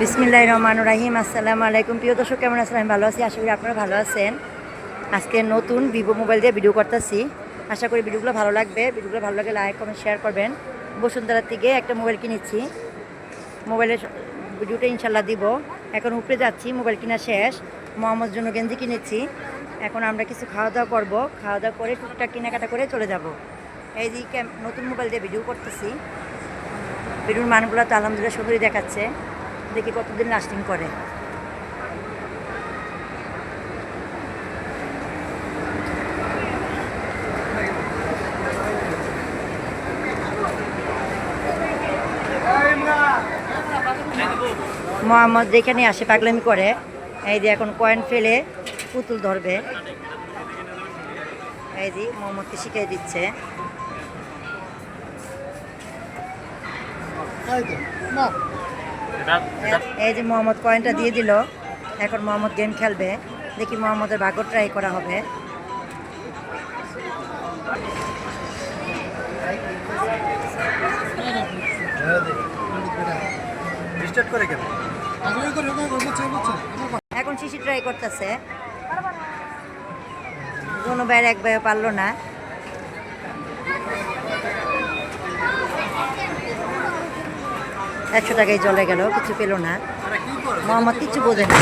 বিসমিল্লাহ রহমান রাহিম, আসসালামু আলাইকুম। প্রিয় দর্শক, কেমন আছেন? আমি ভালো আছি, আশা করি আপনারা ভালো আছেন। আজকে নতুন ভিভো মোবাইল দিয়ে ভিডিও করতেছি। আশা করি ভিডিওগুলো ভালো লাগবে। ভিডিওগুলো ভালো লাগলে লাইক, কমেন্ট, শেয়ার করবেন। বসুন্ধরার থেকে একটা মোবাইল কিনেছি। মোবাইলের ভিডিওটা ইনশাল্লাহ দিব। এখন উপরে যাচ্ছি, মোবাইল কিনা শেষ। মোহাম্মদ জন্য গেঞ্জি কিনেছি। এখন আমরা কিছু খাওয়া দাওয়া করব। খাওয়া দাওয়া করে টুকটাক কেনাকাটা করে চলে যাব। এই ক্যাম- নতুন মোবাইল দিয়ে ভিডিও করতেছি। ভিডিওর মানগুলো তো আলহামদুলিল্লাহ সুন্দরই দেখাচ্ছে। দেখি কতদিন লাস্টিং করে। মোহাম্মদ যেখানে আসে পাগলামি করে। এই যে এখন কয়েন ফেলে। পুতুল ধরবে। এই যে মোহাম্মদকে শিখিয়ে দিচ্ছে। এই যে মোহাম্মদ কয়েনটা দিয়ে দিল। এখন মোহাম্মদ গেম খেলবে। দেখি মোহাম্মদের ভাগ্য ট্রাই করা হবে। স্টার্ট করে কেন? এখন শিশি ট্রাই করতেছে। বাইরে এক বাইরে পারল না। একশো টাকায় জলে গেল কিছু পেল না। মোহাম্মদ কিছু বোঝে না।